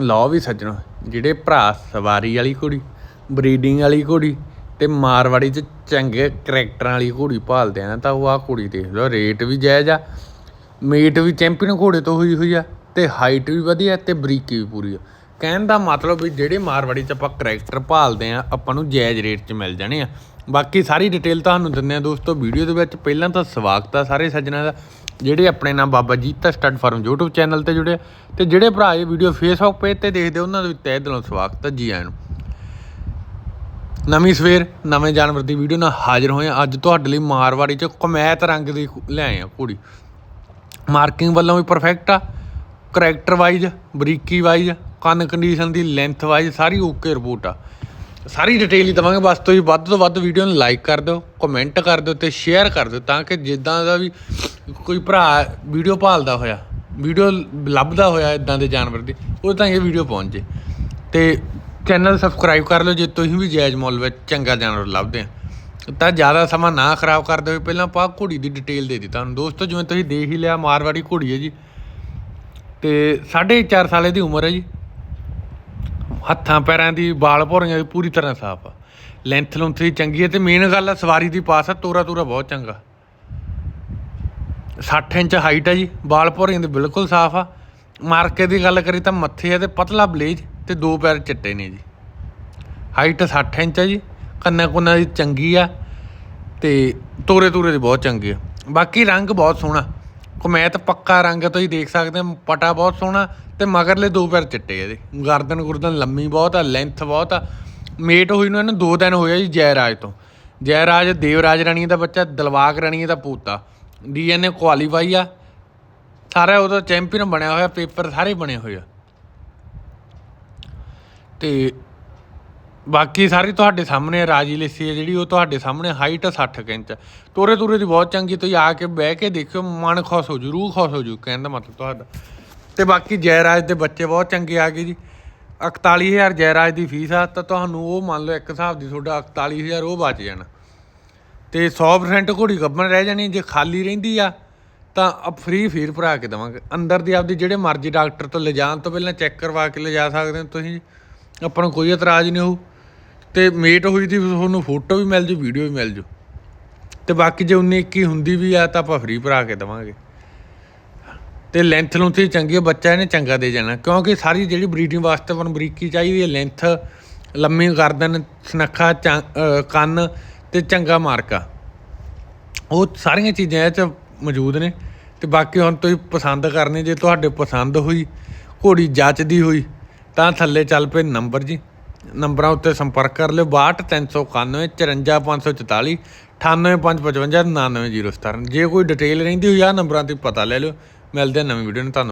ਲਓ ਵੀ ਸੱਜਣੋ, ਜਿਹੜੇ ਭਰਾ ਸਵਾਰੀ ਵਾਲੀ ਘੋੜੀ, ਬਰੀਡਿੰਗ ਵਾਲੀ ਘੋੜੀ ਤੇ ਮਾਰਵਾੜੀ ਚ ਚੰਗੇ ਕਰੈਕਟਰਾਂ ਵਾਲੀ ਘੋੜੀ ਭਾਲਦੇ ਆ ਨਾ, ਤਾਂ ਉਹ ਆ ਘੋੜੀ ਦੇਖ ਲਓ ਰੇਟ ਵੀ ਜਾਇਜ਼ ਆ ਮੀਟ ਵੀ ਚੈਂਪੀਅਨ ਘੋੜੇ ਤੋਂ ਹੋਈ ਹੋਈ ਆ ਤੇ ਹਾਈਟ ਵੀ ਵਧੀਆ ਤੇ ਬਰੀਕੀ ਵੀ ਪੂਰੀ ਆ। ਕਹਿਣ ਦਾ ਮਤਲਬ ਵੀ ਜਿਹੜੇ ਮਾਰਵਾੜੀ ਚ ਆਪਾਂ ਕਰੈਕਟਰ ਭਾਲਦੇ ਆ, ਆਪਾਂ ਨੂੰ ਜਾਇਜ਼ ਰੇਟ 'ਚ ਮਿਲ ਜਾਣੇ ਆ। ਬਾਕੀ ਸਾਰੀ ਡਿਟੇਲ ਤੁਹਾਨੂੰ ਦਿੰਦੇ ਆ ਦੋਸਤੋ ਵੀਡੀਓ ਦੇ ਵਿੱਚ ਪਹਿਲਾਂ ਤਾਂ ਸਵਾਗਤ ਆ ਸਾਰੇ ਸੱਜਣਾਂ ਦਾ। ਜਿਹੜੇ ਆਪਣੇ ਨਾਲ Baba Jeeta stud farm YouTube channel ਤੇ ਜੁੜੇ ਆ, ਤੇ ਜਿਹੜੇ ਭਰਾ ਇਹ ਵੀਡੀਓ ਫੇਸਬੁੱਕ ਪੇਜ ਤੇ ਦੇਖਦੇ ਉਹਨਾਂ ਦਾ ਵੀ ਤਹਿ ਦਿਲੋਂ ਸਵਾਗਤ ਹੈ ਜੀ ਆਇਆਂ ਨੂੰ। ਨਵੀਂ ਸਵੇਰ, ਨਵੇਂ ਜਾਨਵਰ ਦੀ ਵੀਡੀਓ ਨਾਲ ਹਾਜ਼ਰ ਹੋਏ ਹਾਂ। ਅੱਜ ਤੁਹਾਡੇ ਲਈ ਮਾਰਵਾੜੀ ਚ ਕਮੈਤ ਰੰਗ ਦੀ ਲਿਆਏ ਆ ਕੁੜੀ ਮਾਰਕਿੰਗ ਵੱਲੋਂ ਵੀ ਪਰਫੈਕਟ ਆ। ਕਰੈਕਟਰ ਵਾਈਜ਼ ਬਰੀਕੀ ਵਾਈਜ਼ ਕੰਨ ਕੰਡੀਸ਼ਨ ਦੀ ਲੈਂਥ ਵਾਈਜ਼ ਸਾਰੀ ਓਕੇ ਰਿਪੋਰਟ ਆ। ਸਾਰੀ ਡਿਟੇਲ ਹੀ ਦਵਾਂਗੇ, ਬਸ ਤੁਸੀਂ ਵੱਧ ਤੋਂ ਵੱਧ ਵੀਡੀਓ ਨੂੰ ਲਾਈਕ ਕਰ ਦਿਓ ਕਮੈਂਟ ਕਰ ਦਿਓ ਤੇ ਸ਼ੇਅਰ ਕਰ ਦਿਓ ਤਾਂ ਕਿ ਜਿੱਦਾਂ ਦਾ ਵੀ ਕੋਈ ਭਰਾ ਵੀਡੀਓ ਭਾਲਦਾ ਹੋਇਆ ਵੀਡੀਓ ਲੱਭਦਾ ਹੋਇਆ ਇਦਾਂ ਦੇ ਜਾਨਵਰ ਦੀ, ਉਹ ਤਾਂ ਇਹ ਵੀਡੀਓ ਪਹੁੰਚ ਜੇ। ਤੇ ਚੈਨਲ ਸਬਸਕ੍ਰਾਈਬ ਕਰ ਲਓ ਜੇ ਤੁਸੀਂ ਵੀ ਜਾਇਜ਼ ਮੁੱਲ ਵਿੱਚ ਚੰਗਾ ਜਾਨਵਰ ਲੱਭਦੇ ਆ। ਤਾਂ ਜ਼ਿਆਦਾ ਸਮਾਂ ਨਾ ਖਰਾਬ ਕਰਦੇ ਹੋਏ ਪਹਿਲਾਂ ਆਪਾਂ ਘੋੜੀ ਦੀ ਡਿਟੇਲ ਦੇ ਦਿੱਤੀ ਤੁਹਾਨੂੰ। ਦੋਸਤੋ, ਜਿਵੇਂ ਤੁਸੀਂ ਦੇਖ ਹੀ ਲਿਆ, ਮਾਰਵਾੜੀ ਘੋੜੀ ਹੈ ਜੀ। ਤੇ 4.5 ਸਾਲੇ ਦੀ ਉਮਰ ਹੈ ਜੀ। ਹੱਥਾਂ ਪੈਰਾਂ ਦੀ ਵਾਲ ਭੋਰੀਆਂ ਦੀ ਪੂਰੀ ਤਰ੍ਹਾਂ ਸਾਫ਼ ਆ। ਲੈਂਥ ਲੁੰਥ ਦੀ ਚੰਗੀ ਹੈ ਤੇ ਮੇਨ ਗੱਲ ਆ, ਸਵਾਰੀ ਦੀ ਪਾਸ ਆ, ਤੋਰਾ ਤੋਰਾ ਬਹੁਤ ਚੰਗਾ। 60 ਇੰਚ ਹਾਈਟ ਆ ਜੀ, ਵਾਲ ਭੋਰੀਆਂ ਦੇ ਬਿਲਕੁਲ ਸਾਫ਼ ਆ। ਮਾਰਕੇ ਦੀ ਗੱਲ ਕਰੀ ਤਾਂ ਮੱਥੇ ਆ ਤੇ ਪਤਲਾ ਬਲੇਜ ਤੇ ਦੋ ਪੈਰ ਚਿੱਟੇ ਨੇ ਜੀ। ਹਾਈਟ 60 ਇੰਚ ਆ ਜੀ ਕੰਨਾਂ ਕੁੰਨਾਂ ਦੀ ਚੰਗੀ ਆ ਤੇ ਤੋਰੇ ਤੂਰੇ ਦੀ ਬਹੁਤ ਚੰਗੀ ਆ। ਬਾਕੀ ਰੰਗ ਬਹੁਤ ਸੋਹਣਾ। ਕਮੈਤ ਪੱਕਾ ਰੰਗ ਆ ਤੁਸੀਂ ਦੇਖ ਸਕਦੇ ਹੋ, ਪਟਾ ਬਹੁਤ ਸੋਹਣਾ ਤੇ ਮਗਰਲੇ ਦੋ ਪੈਰ ਚਿੱਟੇ ਆ ਇਹਦੇ। ਗਰਦਨ ਗੁਰਦਨ ਲੰਮੀ ਬਹੁਤ ਆ ਲੈਂਥ ਬਹੁਤ ਆ। ਮੇਟ ਹੋਈ ਨੂੰ ਇਹਨੂੰ ਦੋ ਦਿਨ ਹੋਇਆ ਜੀ ਜੈਰਾਜ ਤੋਂ। ਜੈਰਾਜ ਦੇਵਰਾਜ ਰਾਣੀ ਦਾ ਬੱਚਾ ਦਲਵਾਗ ਰਾਣੀ ਦਾ ਪੋਤਾ ਡੀਐਨਏ ਕੁਆਲੀਫਾਈ ਆ। ਸਾਰਾ ਉਹਦਾ ਚੈਂਪੀਅਨ ਬਣਿਆ ਹੋਇਆ, ਪੇਪਰ ਸਾਰੇ ਬਣੇ ਹੋਏ ਆ। ਤੇ ਬਾਕੀ ਸਾਰੀ ਤੁਹਾਡੇ ਸਾਹਮਣੇ ਆ, ਰਾਜੀ ਲੱਸੀ ਹੈ ਜਿਹੜੀ ਉਹ ਤੁਹਾਡੇ ਸਾਹਮਣੇ ਹਾਈਟ 60 ਕੁ ਇੰਚ। ਤੋਰੇ ਤੂਰੇ ਦੀ ਬਹੁਤ ਚੰਗੀ ਤੁਸੀਂ ਆ ਕੇ ਬਹਿ ਕੇ ਦੇਖਿਓ ਮਨ ਖੁਸ਼ ਹੋ ਜੂ ਰੂਹ ਖੁਸ਼ ਹੋ ਜੂ ਕਹਿਣ ਦਾ ਮਤਲਬ ਤੁਹਾਡਾ। ਤੇ ਬਾਕੀ ਜੈਰਾਜ ਦੇ ਬੱਚੇ ਬਹੁਤ ਚੰਗੇ ਆ ਗਏ ਜੀ। 41000 ਜੈਰਾਜ ਦੀ ਫੀਸ ਆ ਤਾਂ ਤੁਹਾਨੂੰ ਉਹ ਮੰਨ ਲਓ ਇੱਕ ਹਿਸਾਬ ਦੀ ਤੁਹਾਡਾ 41000 ਉਹ ਬਚ ਜਾਣਾ। ਤੇ 100% ਘੋੜੀ ਗੱਭਣ ਰਹਿ ਜਾਣੀ ਜੇ ਖਾਲੀ ਰਹਿੰਦੀ ਆ ਤਾਂ ਫ੍ਰੀ ਫੀਰ ਭਰਾ ਕੇ ਦਵਾਂਗੇ। ਅੰਦਰ ਦੀ ਆਪਦੀ ਜਿਹੜੇ ਮਰਜ਼ੀ ਡਾਕਟਰ ਤੋਂ ਲਿਜਾਣ ਤੋਂ ਪਹਿਲਾਂ ਚੈੱਕ ਕਰਵਾ ਕੇ ਲਿਜਾ ਸਕਦੇ ਹੋ ਤੁਸੀਂ। ਆਪਾਂ ਨੂੰ ਕੋਈ ਇਤਰਾਜ਼ ਨਹੀਂ ਹੋਊ। ਤੇ ਮੇਟ ਹੋਈ ਦੀ ਤੁਹਾਨੂੰ ਫੋਟੋ ਵੀ ਮਿਲ ਜੂ ਵੀਡੀਓ ਵੀ ਮਿਲ ਜੂ। ਤੇ ਬਾਕੀ ਜੇ 19 21 ਹੁੰਦੀ ਵੀ ਆ, ਤਾਂ ਆਪਾਂ ਫ੍ਰੀ ਭਰਾ ਕੇ ਦਵਾਂਗੇ। ਤੇ ਲੈਂਥ ਨੂੰ ਤੇ ਚੰਗੀ ਬੱਚਾ ਇਹਨੇ ਚੰਗਾ ਦੇ ਜਾਣਾ। ਕਿਉਂਕਿ ਸਾਰੀ ਜਿਹੜੀ ਬਰੀਡਿੰਗ ਵਾਸਤੇ ਆਪਾਂ ਬਰੀਕੀ ਚਾਹੀਦੀ ਹੈ ਲੈਂਥ ਲੰਮੀ ਗਰਦਨ, ਸਨੱਖਾ, ਚੰ- ਕੰਨ ਤੇ ਚੰਗਾ ਮਾਰਕਾ। ਉਹ ਸਾਰੀਆਂ ਚੀਜ਼ਾਂ ਇਹ ਚ ਮੌਜੂਦ ਨੇ। ਤੇ ਬਾਕੀ ਹੁਣ ਤੁਸੀਂ ਪਸੰਦ ਕਰਨੀ, ਜੇ ਤੁਹਾਡੇ ਪਸੰਦ ਹੋਈ, ਘੋੜੀ ਜੱਚਦੀ ਹੋਈ, ਤਾਂ ਥੱਲੇ ਚੱਲ ਪਏ ਨੰਬਰ ਜੀ। ਨੰਬਰਾਂ ਉੱਤੇ ਸੰਪਰਕ ਕਰ ਲਿਓ। 62391 54544 98555 99017 ਜੇ ਕੋਈ ਡਿਟੇਲ ਰਹਿੰਦੀ ਹੋਈ ਆ ਨੰਬਰਾਂ ਤੇ ਪਤਾ ਲੈ ਲਿਓ। ਮਿਲਦੇ ਆ ਨਵੀਂ ਵੀਡੀਓ ਨੂੰ। ਤੁਹਾਨੂੰ